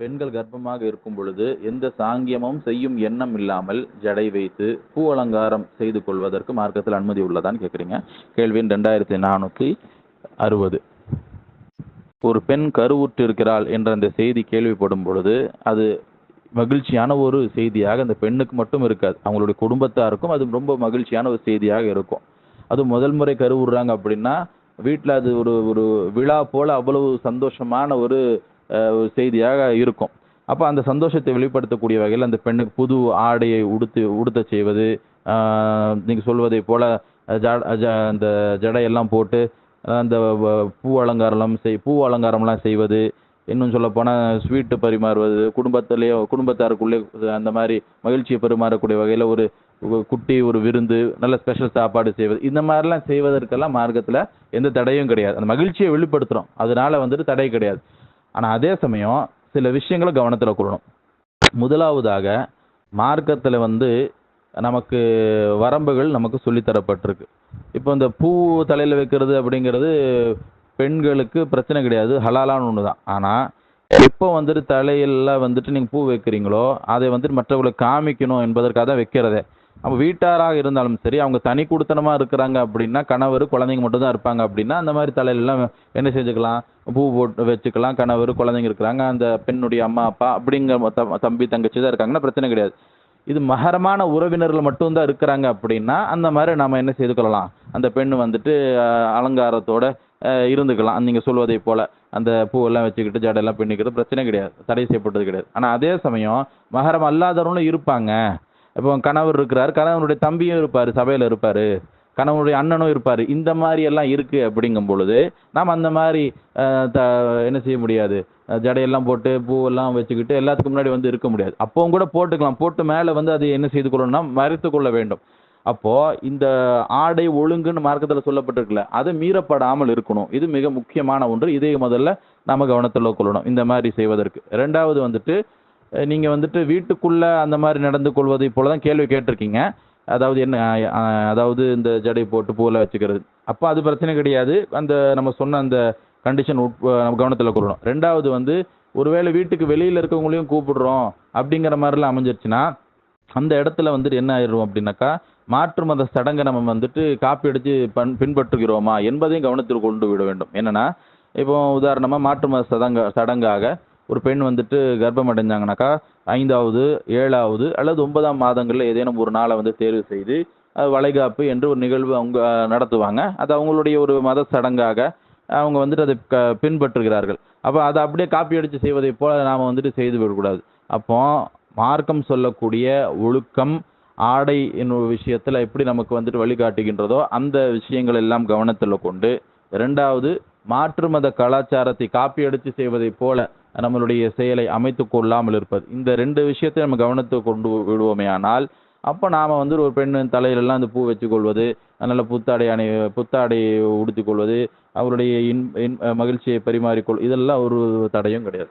பெண்கள் கர்ப்பமாக இருக்கும் பொழுது எந்த சாங்கியமும் செய்யும் எண்ணம் இல்லாமல் ஜடை வைத்து பூ அலங்காரம் செய்து கொள்வதற்கு மார்க்கத்தில் அனுமதி உள்ளதான்னு கேட்குறீங்க. கேள்வியின் ரெண்டாயிரத்தி நானூற்றி அறுபது. ஒரு பெண் கருவுற்றிருக்கிறாள் என்ற அந்த செய்தி கேள்விப்படும் பொழுது அது மகிழ்ச்சியான ஒரு செய்தியாக அந்த பெண்ணுக்கு மட்டும் இருக்காது அவங்களுடைய குடும்பத்தாருக்கும் அது ரொம்ப மகிழ்ச்சியான ஒரு செய்தியாக இருக்கும். அது முதல் முறை கருவுடுறாங்க அப்படின்னா வீட்டில் அது ஒரு ஒரு விழா போல அவ்வளவு சந்தோஷமான ஒரு ஒரு செய்தியாக இருக்கும். அப்போ அந்த சந்தோஷத்தை வெளிப்படுத்தக்கூடிய வகையில் அந்த பெண்ணுக்கு புது ஆடையை உடுத்து உடுத்த செய்வது நீங்கள் சொல்வதை போல ஜ- அந்த ஜடையெல்லாம் போட்டு அந்த பூ அலங்காரம்லாம் செய் பூ அலங்காரம்லாம் செய்வது இன்னும் சொல்லப்போனால் ஸ்வீட்டு பரிமாறுவது குடும்பத்திலேயோ குடும்பத்தாருக்குள்ளே அந்த மாதிரி மகிழ்ச்சியை பரிமாறக்கூடிய வகையில் ஒரு ஒரு குட்டி ஒரு விருந்து நல்ல ஸ்பெஷல் சாப்பாடு செய்வது இந்த மாதிரிலாம் செய்வதற்கெல்லாம் மார்க்கத்தில் எந்த தடையும் கிடையாது. அந்த மகிழ்ச்சியை வெளிப்படுத்துகிறோம் அதனால வந்துட்டு தடை கிடையாது. ஆனால் அதே சமயம் சில விஷயங்களை கவனத்தில் கொள்ளணும். முதலாவதாக மார்க்கத்தில் வந்து நமக்கு வரம்புகள் நமக்கு சொல்லித்தரப்பட்டிருக்கு. இப்போ இந்த பூ தலையில் வைக்கிறது அப்படிங்கிறது பெண்களுக்கு பிரச்சனை கிடையாது ஹலாலான ஒன்று தான் ஆனால் எப்போ வந்துட்டு தலையில் வந்துட்டு நீங்கள் பூ வைக்கிறீங்களோ அதை வந்துட்டு மற்றவங்களுக்கு காமிக்கணும் என்பதற்காக தான் வைக்கிறதே. அப்போ வீட்டாராக இருந்தாலும் சரி அவங்க தனி கொடுத்தனமாக இருக்கிறாங்க அப்படின்னா கணவர் குழந்தைங்க மட்டும் தான் இருப்பாங்க அப்படின்னா அந்த மாதிரி தலையிலலாம் என்ன செஞ்சுக்கலாம்? பூ போட்டு வச்சுக்கலாம் கணவர் குழந்தைங்க இருக்கிறாங்க அந்த பெண்ணுடைய அம்மா அப்பா அப்படிங்கிற தம்பி தங்கச்சி தான் இருக்காங்கன்னா பிரச்சனை கிடையாது. இது மகரமான உறவினர்கள் மட்டும்தான் இருக்கிறாங்க அப்படின்னா அந்த மாதிரி நாம் என்ன செய்து கொள்ளலாம்? அந்த பெண் வந்துட்டு அலங்காரத்தோட இருந்துக்கலாம். நீங்கள் சொல்வதை போல அந்த பூவெல்லாம் வச்சுக்கிட்டு ஜடையெல்லாம் பின்னிக்கிறது பிரச்சனை கிடையாது. தடை செய்யப்பட்டது கிடையாது. ஆனால் அதே சமயம் மகரம் அல்லாதவர்களும் இருப்பாங்க. இப்போ கணவர் இருக்கிறார் கணவனுடைய தம்பியும் இருப்பார் சபையில் இருப்பார் கணவனுடைய அண்ணனும் இருப்பார் இந்த மாதிரி எல்லாம் இருக்கு அப்படிங்கும் பொழுது நாம் அந்த மாதிரி த என்ன செய்ய முடியாது? ஜடையெல்லாம் போட்டு பூவெல்லாம் வச்சுக்கிட்டு எல்லாத்துக்கும் முன்னாடி வந்து இருக்க முடியாது. அப்பவும் கூட போட்டுக்கலாம். போட்டு மேலே வந்து அதை என்ன செய்து கொள்ளணும்னா மறைத்து கொள்ள வேண்டும். அப்போது இந்த ஆடை ஒழுங்குன்னு மார்க்கத்தில் சொல்லப்பட்டிருக்குல்ல அது மீறப்படாமல் இருக்கணும். இது மிக முக்கியமான ஒன்று. இதை முதல்ல நம்ம கவனத்தில் கொள்ளணும். இந்த மாதிரி செய்வதற்கு. ரெண்டாவது வந்துட்டு நீங்கள் வந்துட்டு வீட்டுக்குள்ளே அந்த மாதிரி நடந்து கொள்வதை போல தான் கேள்வி கேட்டிருக்கீங்க. அதாவது என்ன அதாவது இந்த ஜடை போட்டு பூவில் வச்சுக்கிறது. அப்போ அது பிரச்சனை கிடையாது. அந்த நம்ம சொன்ன அந்த கண்டிஷன் நம்ம கவனத்தில் கொள்ளணும். ரெண்டாவது வந்து ஒருவேளை வீட்டுக்கு வெளியில் இருக்கவங்களையும் கூப்பிடுறோம் அப்படிங்கிற மாதிரிலாம் அமைஞ்சிருச்சுன்னா அந்த இடத்துல வந்துட்டு என்ன ஆயிடும் அப்படின்னாக்கா மாற்று மத சடங்கை நம்ம வந்துட்டு காப்பி அடித்து பண் பின்பற்றுகிறோமா என்பதையும் கவனத்தில் கொண்டு விட வேண்டும். என்னென்னா இப்போ உதாரணமாக மாற்று மத சடங்க சடங்காக ஒரு பெண் வந்துட்டு கர்ப்பம் அடைஞ்சாங்கனாக்கா ஐந்தாவது ஏழாவது அல்லது ஒன்பதாம் மாதங்களில் ஏதேனும் ஒரு நாளை வந்து தேர்வு செய்து அது வளைகாப்பு என்று ஒரு நிகழ்வு அவங்க நடத்துவாங்க. அது அவங்களுடைய ஒரு மத சடங்காக அவங்க வந்துட்டு அதை க பின்பற்றுகிறார்கள். அப்போ அதை அப்படியே காப்பி அடித்து செய்வதை போல நாம் வந்துட்டு செய்து விடக்கூடாது. அப்போ மார்க்கம் சொல்லக்கூடிய ஒழுக்கம் ஆடை என்னும் விஷயத்தில் எப்படி நமக்கு வந்துட்டு வழிகாட்டுகின்றதோ அந்த விஷயங்கள் எல்லாம் கவனத்தில் கொண்டு ரெண்டாவது மாற்று மத கலாச்சாரத்தை காப்பி அடித்து செய்வதைப் போல நம்மளுடைய செயலை அமைத்து கொள்ளாமல் இருப்பது. இந்த ரெண்டு விஷயத்தை நம்ம கவனத்தை கொண்டு விடுவோமே ஆனால் அப்போ நாம் வந்து ஒரு பெண்ணின் தலையிலெல்லாம் அந்த பூ வச்சு கொள்வது நல்ல புத்தாடை அணி புத்தாடை உடுத்திக்கொள்வது அவருடைய இன் இன் மகிழ்ச்சியை பரிமாறிக்கொள் இதெல்லாம் ஒரு தடையும் கிடையாது.